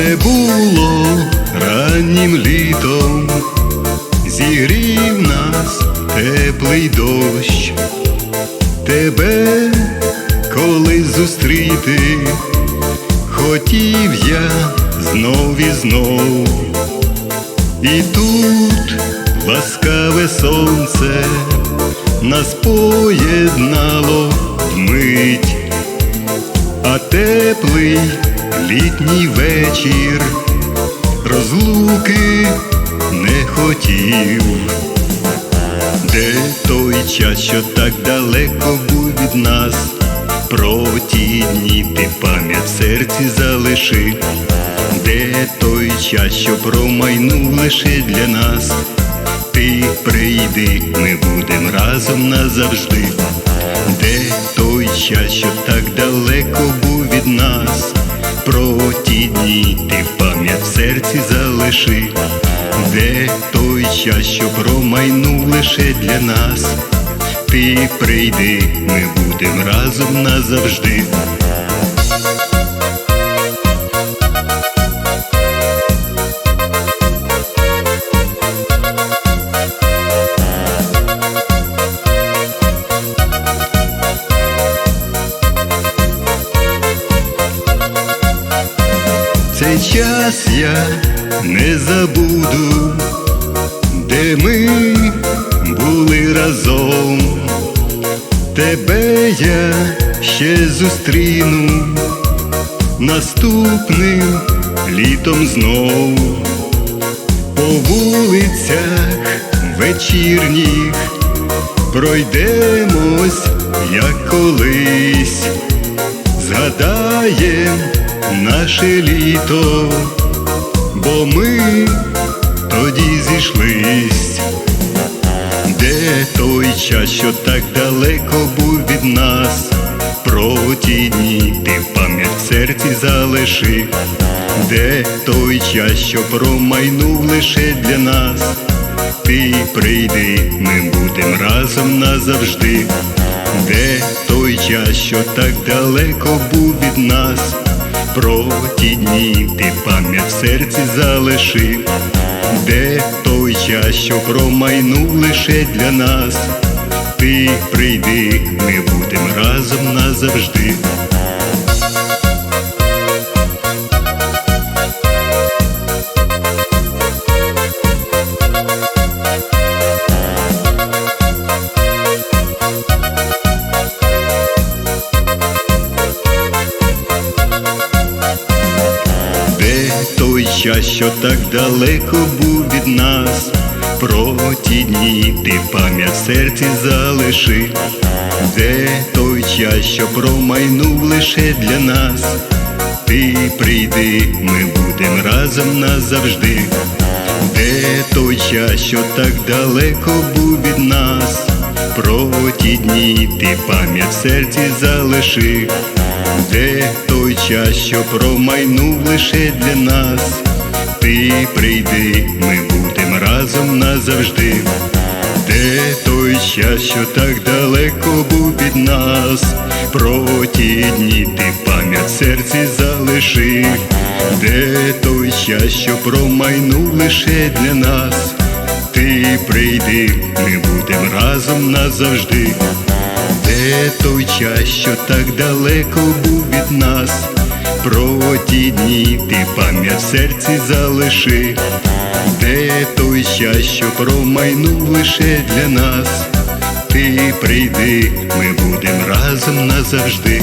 Це було раннім літом, зігрів нас теплий дощ, тебе коли зустріти, хотів я знов і знов, і тут ласкаве сонце нас поєднало вмить, а теплий літній вечір. Розлуки не хотів, де той час, що так далеко був від нас, про ті дні ти пам'ять в серці залиши, де той час, що промайнув лише для нас, ти прийди, ми будем разом назавжди, де той час, що так залиши, де той час, що промайнув лише для нас, ти прийди, ми будем разом назавжди. Час я не забуду, де ми були разом, тебе я ще зустріну наступним літом знов. По вулицях вечірніх пройдемось, як колись. Згадаєм наше літо, бо ми тоді зійшлись, де той час, що так далеко був від нас, про ті дні ти пам'ять в серці залиши, де той час, що промайнув лише для нас, ти прийди, ми будем разом назавжди, де той час, що так далеко був від нас, про ті дні ти пам'ять в серці залишив, де той час, що промайнув лише для нас, ти прийди, ми будем разом назавжди. Той що так далеко був від нас, про ті дні ти пам'ять в серці залиши, де той час, що промайнув лише для нас, ти прийди, ми будем разом назавжди, де той час, що так далеко був від нас, про ті дні ти пам'ять в серці залиши, де той час, що промайнув лише для нас, ти прийди, ми будем разом назавжди, де той час, що так далеко був від нас, про ті дні ти пам'ять серці залиши, де той час, що промайнув лише для нас, ти прийди, ми будем разом назавжди. Де той час, що так далеко був від нас, про ті дні ти пам'ять в серці залиши, де той час, що промайнув лише для нас, ти прийди, ми будем разом назавжди.